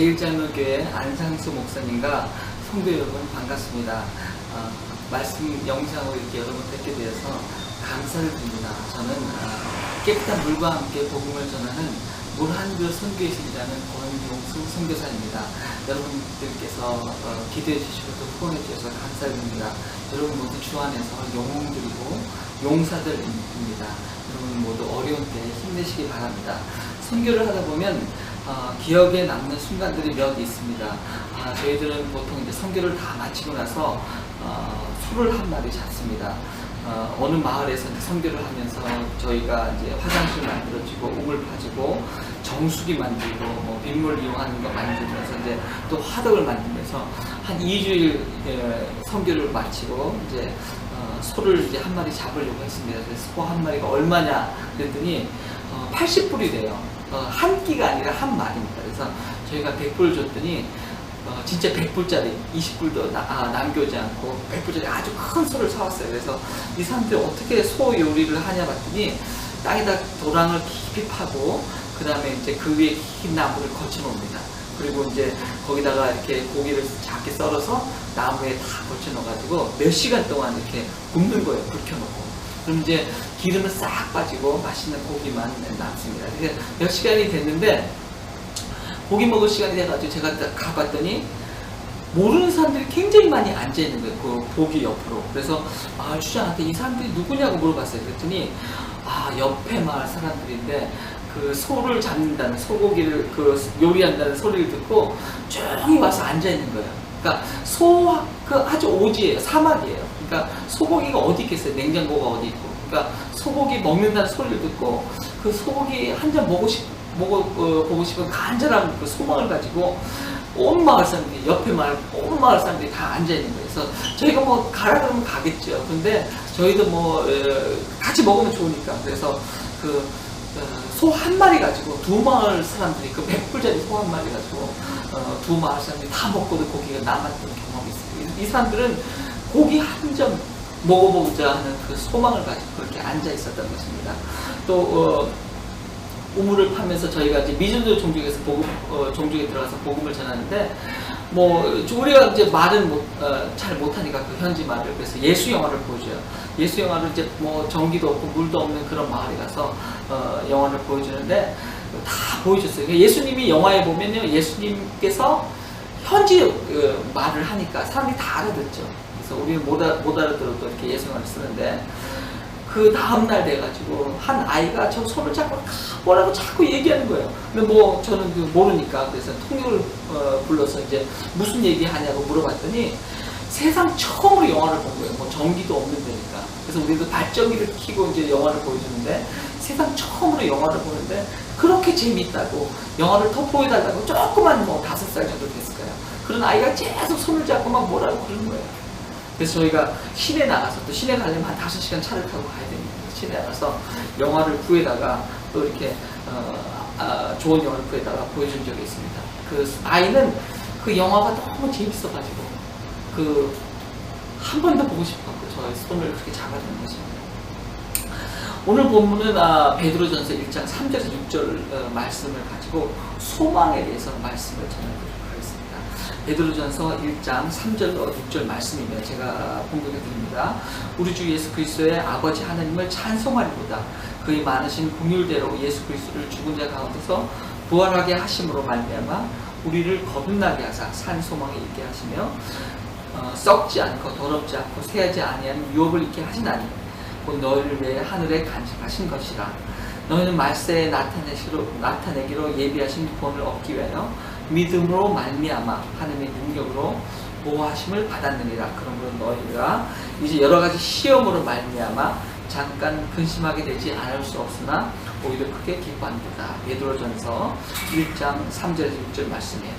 하트포트 제1장로교회 안상수 목사님과 성도 여러분 반갑습니다. 어, 말씀 영상으로 이렇게 여러분 뵙게 되어서 감사를 드립니다. 저는 어, 깨끗한 물과 함께 복음을 전하는 물한글 선교회실이라는 권용수 선교사입니다. 여러분들께서 어, 기도해 주시고 또 후원해 주셔서 감사드립니다. 여러분 모두 주 안에서 영웅들이고 용사들입니다. 여러분 모두 어려운 때 힘내시기 바랍니다. 선교를 하다 보면 어, 기억에 남는 순간들이 몇 있습니다. 아, 저희들은 보통 이제 선교를 다 마치고 나서 어, 소를 한 마리 잡습니다. 어, 어느 마을에서 선교를 하면서 저희가 이제 화장실 만들어주고 우물 파주고 정수기 만들고 뭐 빗물 이용하는 거 만들면서 이제 또 화덕을 만들면서 한 2주일 선교를 마치고 이제 어, 소를 이제 한 마리 잡으려고 했습니다. 그래서 소 한 마리가 얼마냐 그랬더니 어, 80불이 돼요. 어, 한 끼가 아니라 한 마리입니다. 그래서 저희가 100불 줬더니 어, 진짜 100불짜리 20불도 나, 아, 남겨지 않고 100불짜리 아주 큰 소를 사왔어요. 그래서 이 사람들이 어떻게 소 요리를 하냐 봤더니 땅에다 도랑을 깊이 파고 그 다음에 이제 그 위에 흰 나무를 거쳐 놓습니다. 그리고 이제 거기다가 이렇게 고기를 작게 썰어서 나무에 다 걸쳐 넣어가지고 몇 시간 동안 이렇게 굽는 거예요. 불 켜놓고. 그럼 이제 기름은 싹 빠지고 맛있는 고기만 남습니다. 몇 시간이 됐는데 고기 먹을 시간이 돼가지고 제가 딱 가봤더니 모르는 사람들이 굉장히 많이 앉아 있는 거예요. 그 고기 옆으로. 그래서 아 주장한테 이 사람들이 누구냐고 물어봤어요. 그랬더니 아 옆에 마을 사람들인데 그 소를 잡는다는 소고기를 그 요리한다는 소리를 듣고 조용히 와서 앉아 있는 거예요. 그러니까 소 그 아주 오지예요. 사막이에요. 그러니까 소고기가 어디 있겠어요. 냉장고가 어디 있고. 그러니까 소고기 먹는다는 소리를 듣고 그 소고기 한 잔 먹고 싶 먹어 어, 보고 싶은 간절한 그 소망을 가지고 온 마을 사람들이 옆에 마을 온 마을 사람들이 다 앉아 있는 거예요. 그래서 저희가 뭐 가라 그러면 가겠죠. 근데 저희도 뭐 에, 같이 먹으면 좋으니까 그래서 그 소 한 마리 가지고 두 마을 사람들이 그 100불짜리 소 한 마리 가지고 어, 두 마을 사람들이 다 먹고도 고기가 남았던 경험이 있어요. 이, 이 사람들은 고기 한 점 먹어보자 하는 그 소망을 가지고 그렇게 앉아 있었던 것입니다. 또 어, 우물을 파면서 저희가 이제 미전도 종족에서 복음, 어, 종족에 들어가서 복음을 전하는데, 뭐, 우리가 이제 말은 못, 어, 잘 못하니까 그 현지 말을 그래서 예수 영화를 보여줘요. 예수 영화를 이제 뭐 전기도 없고 물도 없는 그런 마을에 가서 어, 영화를 보여주는데 다 보여줬어요. 그러니까 예수님이 영화에 보면요, 예수님께서 현지 어, 말을 하니까 사람들이 다 알아듣죠. 그래서 우리는 못, 알아, 못 알아들어도 이렇게 예수 영화를 쓰는데, 그 다음날 돼가지고 한 아이가 저 손을 잡고 뭐라고 자꾸 얘기하는 거예요. 근데 뭐 저는 그 모르니까 그래서 통역을 어, 불러서 이제 무슨 얘기하냐고 물어봤더니 세상 처음으로 영화를 본 거예요. 뭐 전기도 없는 데니까. 그래서 우리도 발전기를 켜고 이제 영화를 보여주는데 세상 처음으로 영화를 보는데 그렇게 재밌다고 영화를 더 보여달라고 조그만 뭐 다섯 살 정도 됐을 거예요. 그런 아이가 계속 손을 잡고 막 뭐라고 그러는 거예요. 그래서 저희가 시내 나가서 또 시내 가려면 한 5시간 차를 타고 가야 됩니다. 시내 나가서 영화를 구해다가 또 이렇게 어, 아, 좋은 영화를 구해다가 보여준 적이 있습니다. 그 아이는 그 영화가 너무 재밌어가지고 그 한 번 더 보고 싶었고 저의 손을 그렇게 잡아주는 것입니다. 오늘 본문은 아, 베드로전서 1장 3절에서 6절 어, 말씀을 가지고 소망에 대해서 말씀을 전해드리도록 하겠습니다. 베드로전서 1장 3절로 6절 말씀이며 제가 공독해 드립니다. 우리 주 예수 그리스도의 아버지 하나님을 찬송하리보다 그의 많으신 공율대로 예수 그리스도를 죽은 자 가운데서 부활하게 하심으로 말미암아 우리를 거듭나게 하사 산 소망에 있게 하시며 어, 썩지 않고 더럽지 않고 새하지 아니한 유업을 있게 하시나니 곧 너희를 위해 하늘에 간직하신 것이라 너희는 말세에 나타내시로, 나타내기로 예비하신 구원을 얻기 위하여 믿음으로 말미암아 하나님의 능력으로 보호하심을 받았느니라 그러므로 너희가 이제 여러 가지 시험으로 말미암아 잠깐 근심하게 되지 않을 수 없으나 오히려 크게 기뻐합니다. 베드로전서 1장 3절에서 6절 말씀이에요.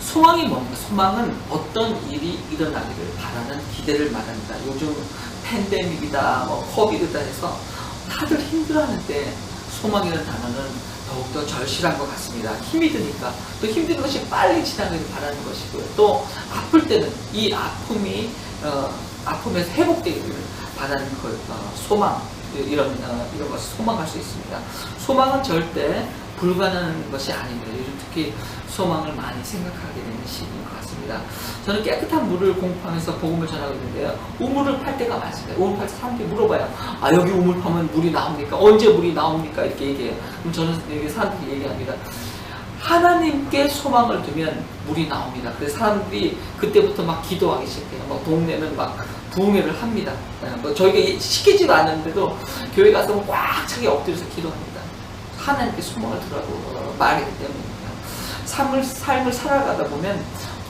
소망이 뭡니까? 소망은 어떤 일이 일어나기를 바라는 기대를 말합니다. 요즘 팬데믹이다, 뭐 코비드다 해서 다들 힘들어하는데 소망이라는 단어는 더욱더 절실한 것 같습니다. 힘이 드니까 또 힘든 것이 빨리 지나가길 바라는 것이고요. 또 아플 때는 이 아픔이 어, 아픔에서 회복되기를 바라는 그 어, 소망 이런 어, 이런 것을 소망할 수 있습니다. 소망은 절대 불가능한 것이 아닙니다. 요즘 특히 소망을 많이 생각하게 되는 시기인 것 같습니다. 저는 깨끗한 물을 공부하면서 복음을 전하고 있는데요. 우물을 팔 때가 많습니다. 우물 팔 때 사람들이 물어봐요. 아 여기 우물 파면 물이 나옵니까? 언제 물이 나옵니까? 이렇게 얘기해요. 그럼 저는 여기 사람들이 얘기합니다. 하나님께 소망을 두면 물이 나옵니다. 그래서 사람들이 그때부터 막 기도하기 시작해요. 막 동네는 막 부흥회를 합니다. 네, 뭐 저희가 시키지도 않는데도 교회 가서 꽉 차게 엎드려서 기도합니다. 하나님께 소망을 두라고 어, 말하기 때문이에요. 삶을, 삶을 살아가다 보면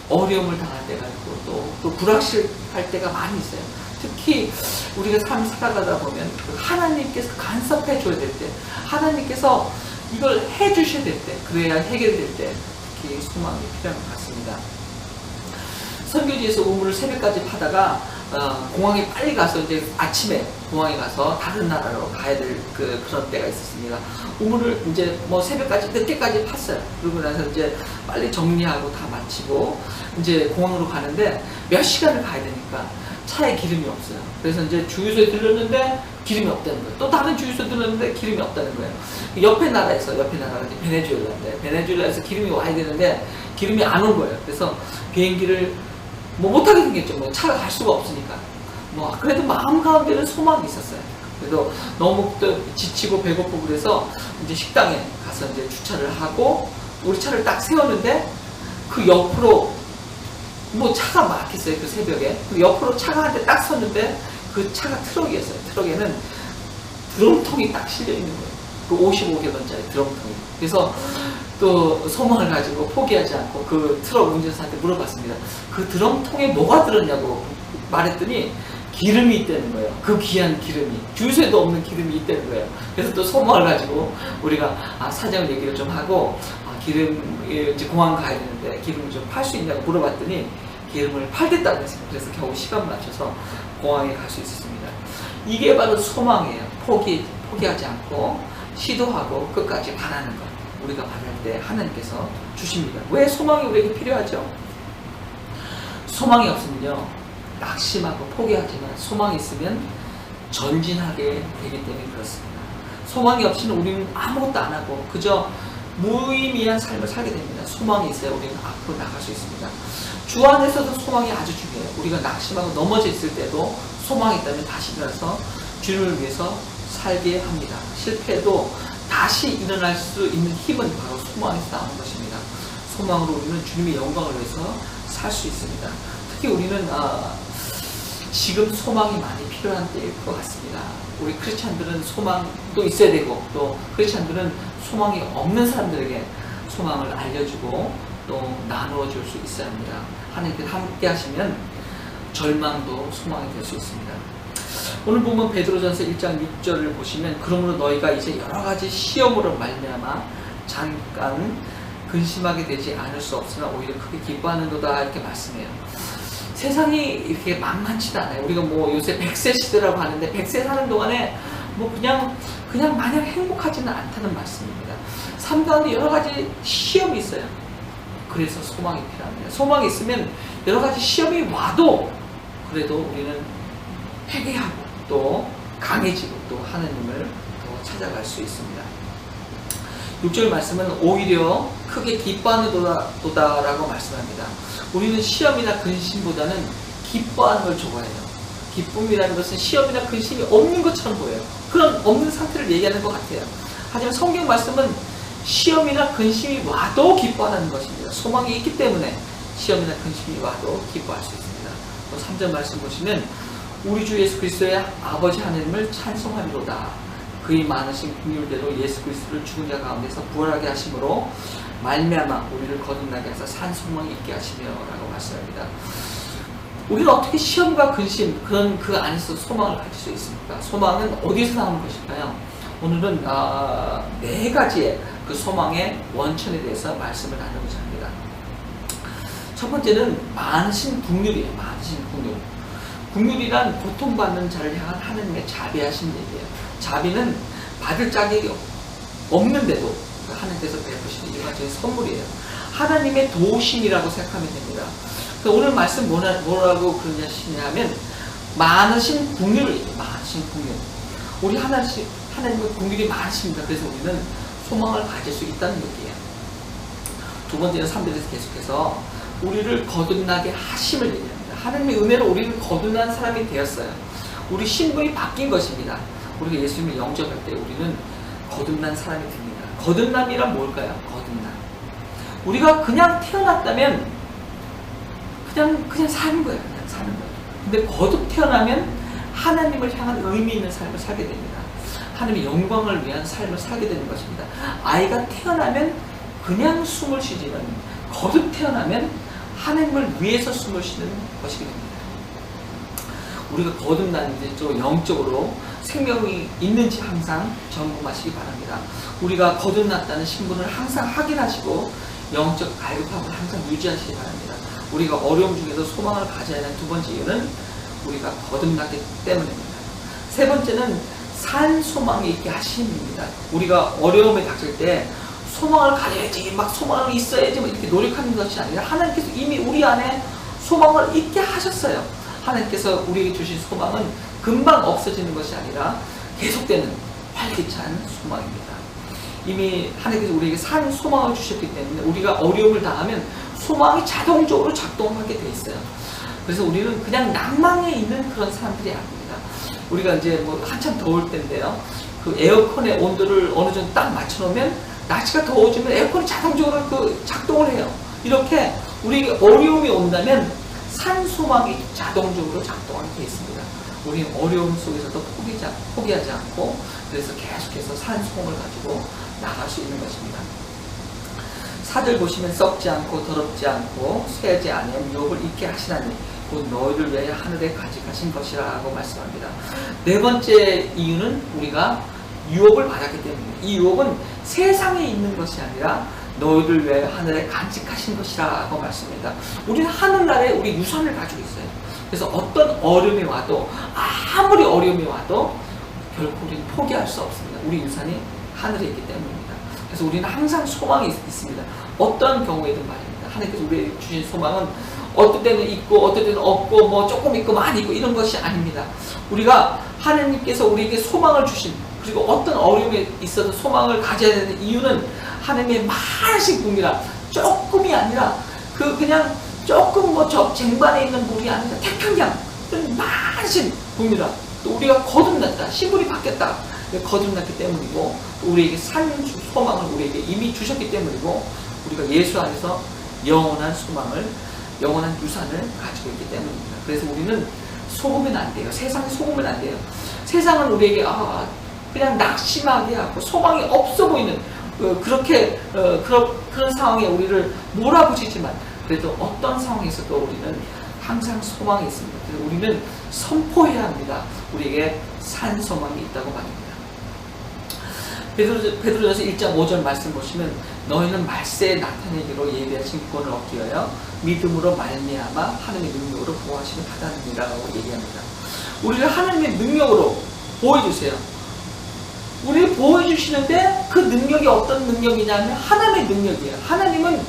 어려움을 당할 때가 있고 또, 또 불확실할 때가 많이 있어요. 특히 우리가 삶 살아가다 보면 그 하나님께서 간섭해 줘야 될 때, 하나님께서 이걸 해 주셔야 될 때, 그래야 해결될 때 특히 소망이 필요한 것 같습니다. 선교지에서 우물을 새벽까지 파다가 어, 공항에 빨리 가서 이제 아침에 공항에 가서 다른 나라로 가야 될 그, 그런 때가 있었습니다. 우물을 이제 뭐 새벽까지 늦게까지 팠어요. 그러고 나서 이제 빨리 정리하고 다 마치고 이제 공항으로 가는데 몇 시간을 가야 되니까 차에 기름이 없어요. 그래서 이제 주유소에 들렀는데 기름이 없다는 거예요. 또 다른 주유소 들렀는데 기름이 없다는 거예요. 옆에 나라에서 옆에 나라가 베네수엘라인데 베네수엘라에서 기름이 와야 되는데 기름이 안 온 거예요. 그래서 비행기를 뭐 못하게 생겼죠. 뭐 차가 갈 수가 없으니까. 뭐 그래도 마음 가운데는 소망이 있었어요. 그래도 너무 또 지치고 배고프고 그래서 이제 식당에 가서 이제 주차를 하고 우리 차를 딱 세웠는데 그 옆으로 뭐 차가 막혔어요 그 새벽에 그 옆으로 차가 한 대 딱 섰는데 그 차가 트럭이었어요 트럭에는 드럼통이 딱 실려 있는 거예요 그 55개던짜리 드럼통이 그래서 또 소망을 가지고 포기하지 않고 그 트럭 운전사한테 물어봤습니다 그 드럼통에 뭐가 들었냐고 말했더니 기름이 있다는 거예요. 그 귀한 기름이. 주유소에도 없는 기름이 있다는 거예요. 그래서 또 소망을 가지고 우리가 아, 사장 얘기를 좀 하고 아, 기름, 예, 이제 공항 가야 되는데 기름을 좀 팔 수 있냐고 물어봤더니 기름을 팔겠다고 했어요. 그래서 겨우 시간 맞춰서 공항에 갈 수 있었습니다. 이게 바로 소망이에요. 포기, 포기하지 않고 시도하고 끝까지 바라는 것. 우리가 바랄 때 하나님께서 주십니다. 왜 소망이 우리에게 필요하죠? 소망이 없으면요. 낙심하고 포기하지만 소망이 있으면 전진하게 되기 때문에 그렇습니다. 소망이 없이는 우리는 아무것도 안 하고 그저 무의미한 삶을 살게 됩니다. 소망이 있어야 우리는 앞으로 나갈 수 있습니다. 주 안에서도 소망이 아주 중요해요. 우리가 낙심하고 넘어져 있을 때도 소망이 있다면 다시 일어나서 주님을 위해서 살게 합니다. 실패도 다시 일어날 수 있는 힘은 바로 소망에서 나오는 것입니다. 소망으로 우리는 주님의 영광을 위해서 살 수 있습니다. 특히 우리는 아, 지금 소망이 많이 필요한 때일 것 같습니다. 우리 크리스찬들은 소망도 있어야 되고 또 크리스찬들은 소망이 없는 사람들에게 소망을 알려주고 또 나누어 줄 수 있어야 합니다. 하나님께 함께 하시면 절망도 소망이 될 수 있습니다. 오늘 보면 베드로전서 1장 6절을 보시면 그러므로 너희가 이제 여러 가지 시험으로 말미암아 잠깐 근심하게 되지 않을 수 없으나 오히려 크게 기뻐하는도다 이렇게 말씀해요. 세상이 이렇게 만만치도 않아요. 우리가 뭐 요새 100세 시대라고 하는데 100세 사는 동안에 뭐 그냥 그냥 마냥 행복하지는 않다는 말씀입니다. 삶 가운데 여러 가지 시험이 있어요. 그래서 소망이 필요합니다. 소망이 있으면 여러 가지 시험이 와도 그래도 우리는 회개하고 또 강해지고 또 하나님을 더 찾아갈 수 있습니다. 6절 말씀은 오히려 크게 기뻐하는 도다 라고 말씀합니다. 우리는 시험이나 근심보다는 기뻐하는 걸 좋아해요. 기쁨이라는 것은 시험이나 근심이 없는 것처럼 보여요. 그런 없는 상태를 얘기하는 것 같아요. 하지만 성경 말씀은 시험이나 근심이 와도 기뻐하는 것입니다. 소망이 있기 때문에 시험이나 근심이 와도 기뻐할 수 있습니다. 또 3절 말씀 보시면 우리 주 예수 그리스도의 아버지 하나님을 찬송하리로다. 그의 많으신 긍휼대로 예수 그리스도를 죽은 자 가운데서 부활하게 하심으로 말미암아 우리를 거듭나게 하사 산소망이 있게 하시며라고 말씀합니다. 우리는 어떻게 시험과 근심 그런 그 안에서 소망을 가질 수 있습니까? 소망은 어디서 나오는 것일까요? 오늘은 아, 네 가지의 그 소망의 원천에 대해서 말씀을 나누고자 합니다. 첫 번째는 만신 국률이에요. 만신 국률. 국률이란 고통받는 자를 향한 하느님의 자비하신 얘기예요. 자비는 받을 자격이 없는데도 하나님께서 베푸시는 일반적인 선물이에요. 하나님의 도우심이라고 생각하면 됩니다. 그러니까 오늘 말씀 뭐라, 뭐라 고 그러냐면 많으신 국률을 많으신 국률. 우리 하나님 하나님의 국률이 많으십니다. 그래서 우리는 소망을 가질 수 있다는 얘기예요. 두 번째는 3절에서 계속해서 우리를 거듭나게 하심을 얘기합니다. 하나님의 은혜로 우리를 거듭난 사람이 되었어요. 우리 신분이 바뀐 것입니다. 우리가 예수님을 영접할 때 우리는 거듭난 사람이 됩니다. 거듭남이란 뭘까요? 거듭남. 우리가 그냥 태어났다면 그냥 그냥 사는 거예요. 그냥 사는 거예요. 근데 거듭 태어나면 하나님을 향한 의미 있는 삶을 살게 됩니다. 하나님의 영광을 위한 삶을 살게 되는 것입니다. 아이가 태어나면 그냥 숨을 쉬지만 거듭 태어나면 하나님을 위해서 숨을 쉬는 것이게 됩니다. 우리가 거듭났는지 또 영적으로 생명이 있는지 항상 점검하시기 바랍니다. 우리가 거듭났다는 신분을 항상 확인하시고 영적 갈급함을 항상 유지하시기 바랍니다. 우리가 어려움 중에서 소망을 가져야 하는 두 번째 이유는 우리가 거듭났기 때문입니다. 세 번째는 산 소망이 있게 하심입니다. 우리가 어려움에 닥칠 때 소망을 가져야지, 막 소망이 있어야지, 뭐 이렇게 노력하는 것이 아니라 하나님께서 이미 우리 안에 소망을 있게 하셨어요. 하나님께서 우리에게 주신 소망은 금방 없어지는 것이 아니라 계속되는 활기찬 소망입니다. 이미 하나님께서 우리에게 산 소망을 주셨기 때문에 우리가 어려움을 당하면 소망이 자동적으로 작동하게 돼 있어요. 그래서 우리는 그냥 낭망에 있는 그런 사람들이 아닙니다. 우리가 이제 뭐 한참 더울 때인데요. 그 에어컨의 온도를 어느 정도 딱 맞춰놓으면 날씨가 더워지면 에어컨이 자동적으로 그 작동을 해요. 이렇게 우리에게 어려움이 온다면 산소망이 자동적으로 작동하게 되어 있습니다. 우리는 어려움 속에서도 포기하지, 포기하지 않고 그래서 계속해서 산소망을 가지고 나갈 수 있는 것입니다. 사들 보시면 썩지 않고 더럽지 않고 쇠하지 않은 유업을 잊게 하시나니 곧 너희를 위하여 하늘에 가직하신 것이라고 말씀합니다. 네 번째 이유는 우리가 유업을 받았기 때문입니다. 이 유업은 세상에 있는 것이 아니라 너희를 위하여 하늘에 간직하신 것이라고 말씀합니다. 우리는 하늘나라에 우리 유산을 가지고 있어요. 그래서 어떤 어려움이 와도 아무리 어려움이 와도 결코 우리는 포기할 수 없습니다. 우리 유산이 하늘에 있기 때문입니다. 그래서 우리는 항상 소망이 있, 있습니다. 어떤 경우에든 말입니다. 하나님께서 우리에게 주신 소망은 어떤 때는 있고 어떤 때는 없고 뭐 조금 있고 많이 있고 이런 것이 아닙니다. 우리가 하나님께서 우리에게 소망을 주신 그리고 어떤 어려움에 있어서 소망을 가져야 되는 이유는 하나님의 많으신 궁이라 조금이 아니라 그 그냥 조금 뭐 저 쟁반에 있는 물이 아니라 태평양 많으신 궁이라 또 우리가 거듭났다 신분이 바뀌었다 거듭났기 때문이고 또 우리에게 산 소망을 우리에게 이미 주셨기 때문이고 우리가 예수 안에서 영원한 소망을 영원한 유산을 가지고 있기 때문입니다. 그래서 우리는 속으면 안 돼요. 세상에 속으면 안 돼요. 세상은 우리에게 아, 그냥 낙심하게 하고 소망이 없어 보이는 어, 그렇게 어, 그런, 그런 상황에 우리를 몰아붙이지만 그래도 어떤 상황에서도 우리는 항상 소망이 있습니다. 우리는 선포해야 합니다. 우리에게 산 소망이 있다고 말입니다. 베드로, 베드로전서 1장 5절 말씀 보시면 너희는 말세에 나타내기로 예비하신 구원을 얻기 위하여 믿음으로 말미암아 하나님의 능력으로 보호하심을 받았느니라고 얘기합니다. 우리를 하나님의 능력으로 보호해주세요. 우리를 보호해주시는데 그 능력이 어떤 능력이냐면 하나님의 능력이에요. 하나님은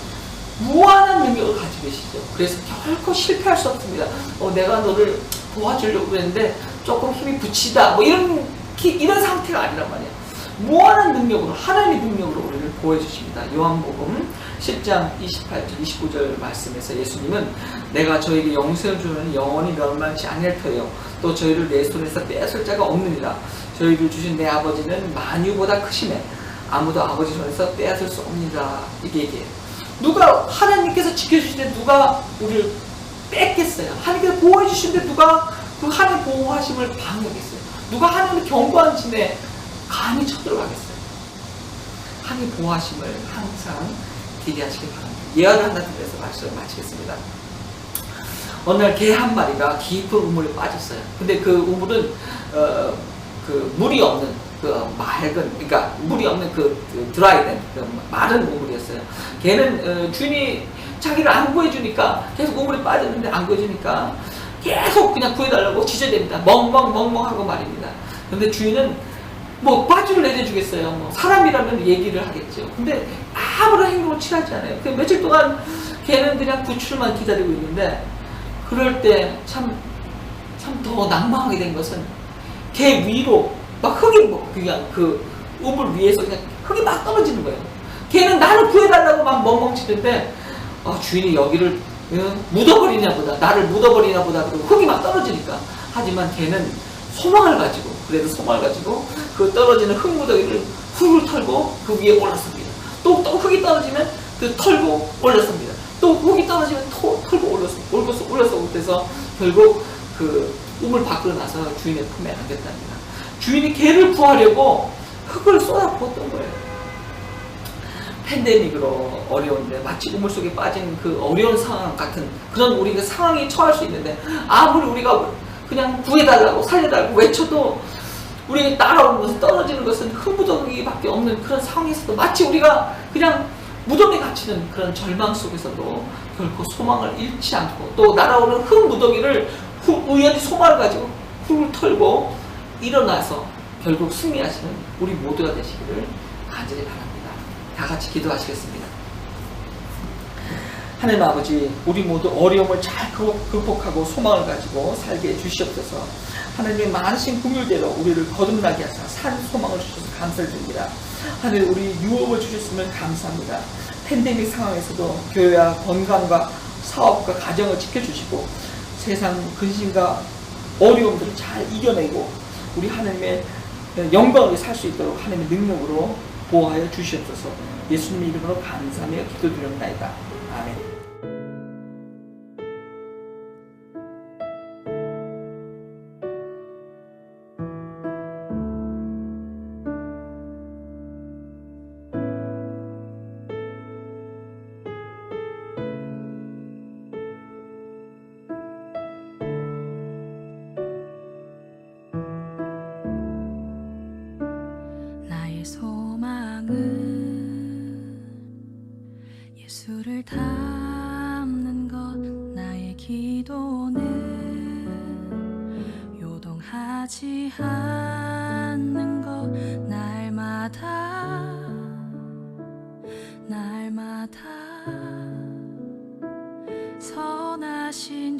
무한한 능력을 가지고 계시죠. 그래서 결코 실패할 수 없습니다. 어, 내가 너를 도와주려고 했는데 조금 힘이 붙이다. 뭐 이런, 이런 상태가 아니란 말이에요. 무한한 능력으로 하나님의 능력으로 우리를 보호해 주십니다. 요한복음 10장 28절 29절 말씀에서 예수님은 내가 저에게 영생을 주는 영원히 멸망치 아니할 터요 또 저희를 내 손에서 떼앗을 자가 없느니라 저희를 주신 내 아버지는 만유보다 크심에 아무도 아버지 손에서 떼앗을 수 없느니라 이게 얘기해요. 누가 하나님께서 지켜주시는데 누가 우리를 뺏겠어요? 하나님께서 보호해 주시는데 누가 그 하나님 보호하심을 방해하겠어요? 누가 하나님의 경고한 짐에 감히 쳐들어가겠어요. 하나님 보호하심을 항상 기대하시기 바랍니다. 예언을 하나 드려서 말씀을 마치겠습니다. 어느 날 개 한 마리가 깊은 우물에 빠졌어요. 근데 그 우물은 어, 그 물이 없는 그 맑은 그러니까 물이 없는 그, 그 드라이된 그 마른 우물이었어요. 걔는 어, 주인이 자기를 안 구해주니까 계속 우물에 빠졌는데 안 구해주니까 계속 그냥 구해달라고 지저댑니다. 멍멍멍멍 하고 말입니다. 근데 주인은 뭐 빠지를 내려주겠어요. 뭐 사람이라면 얘기를 하겠죠. 근데 아무런 행동을 취하지 않아요. 그 며칠 동안 걔는 그냥 구출만 기다리고 있는데 그럴 때 참 참 더 낭망하게 된 것은 걔 위로 막 흙이 뭐 그냥 그 우물 위에서 그냥 흙이 막 떨어지는 거예요. 걔는 나를 구해달라고 막 멍멍치는데 아, 주인이 여기를 어, 묻어버리냐 보다 나를 묻어버리냐 보다 흙이 막 떨어지니까 하지만 걔는 소망을 가지고 그래도 소망을 가지고 그 떨어지는 흙 무더기를 흙을 털고 그 위에 올랐습니다. 또, 또 흙이 떨어지면 그 털고 올렸습니다. 또 흙이 떨어지면 토, 털고 올렸어, 올렸어, 올렸어. 그래서 결국 그 우물 밖으로 나서 주인의 품에 안겼답니다. 주인이 개를 구하려고 흙을 쏟아부었던 거예요. 팬데믹으로 어려운데 마치 우물 속에 빠진 그 어려운 상황 같은 그런 우리가 상황에 처할 수 있는데 아무리 우리가 그냥 구해달라고 살려달라고 외쳐도 우리 따라오는 것은 떨어지는 것은 흙무더기밖에 없는 그런 상황에서도 마치 우리가 그냥 무덤에 갇히는 그런 절망 속에서도 결코 소망을 잃지 않고 또 날아오는 흙 무더기를 후- 우연히 소망을 가지고 흙을 털고 일어나서 결국 승리하시는 우리 모두가 되시기를 간절히 바랍니다. 다 같이 기도하시겠습니다. 하나님 아버지, 우리 모두 어려움을 잘 극- 극복하고 소망을 가지고 살게 해 주시옵소서. 하나님의 많으신 긍휼대로 우리를 거듭나게 하사 산 소망을 주셔서 감사를 드립니다. 하나님 우리 유업을 주셨으면 감사합니다. 팬데믹 상황에서도 교회와 건강과 사업과 가정을 지켜주시고 세상 근심과 어려움들을 잘 이겨내고 우리 하나님의 영광을 살 수 있도록 하나님의 능력으로 보호하여 주시옵소서. 예수님 이름으로 감사하며 기도드립니다. 아멘.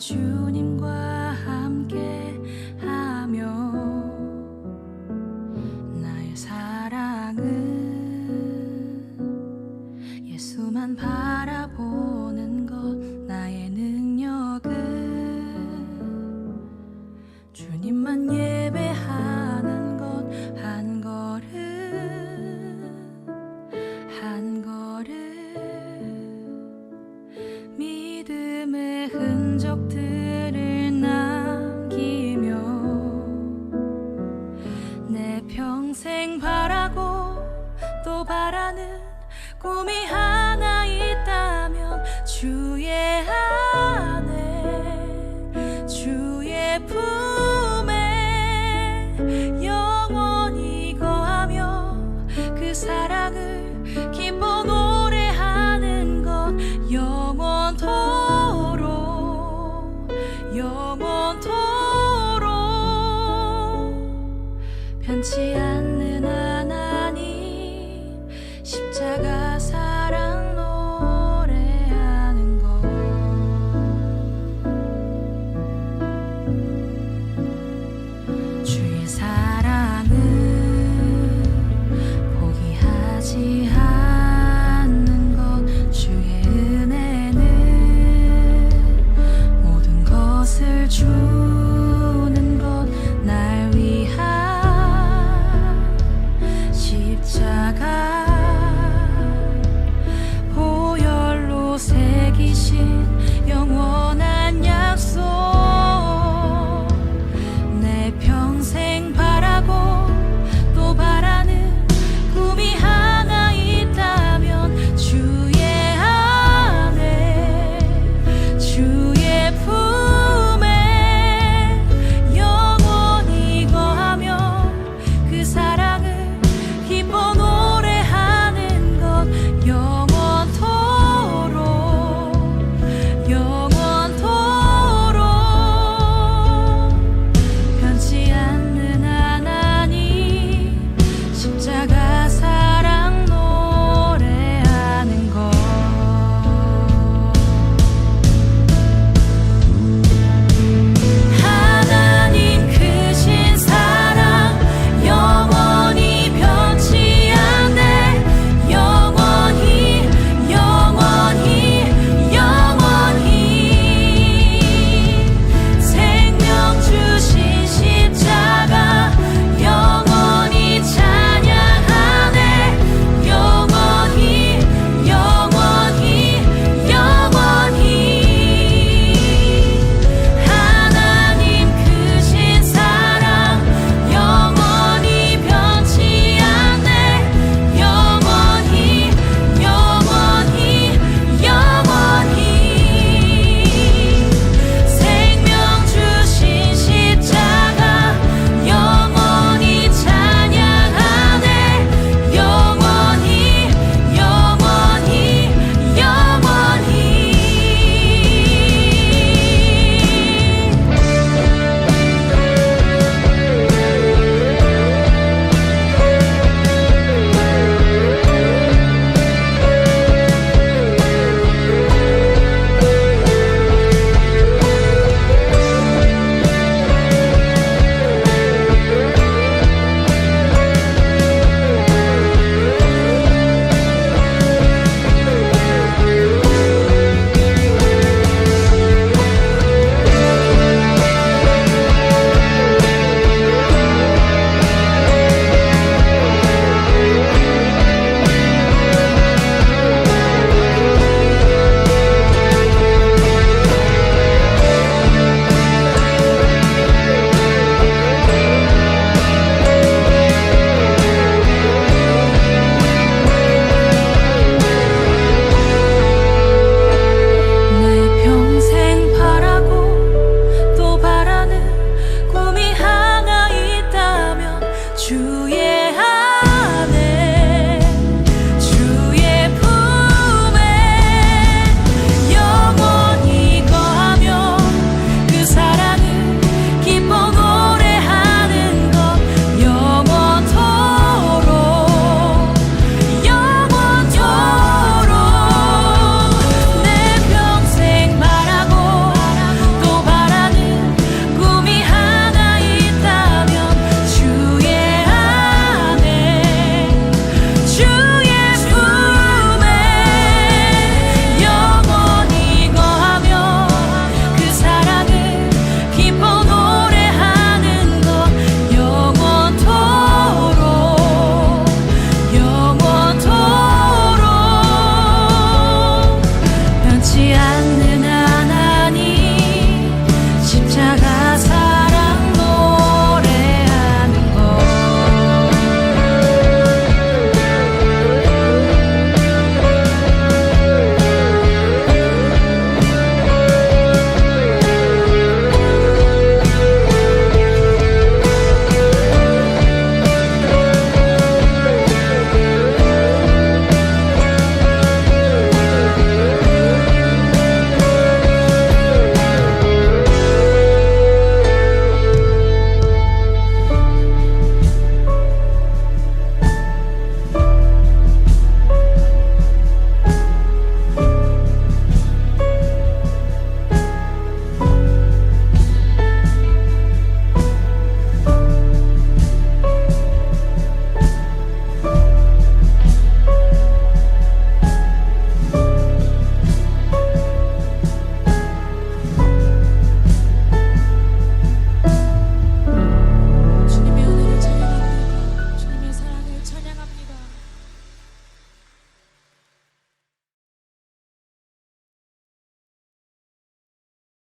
선 평생 바라고 또 바라는 꿈이 하나 있다면 주의 안에 주의 품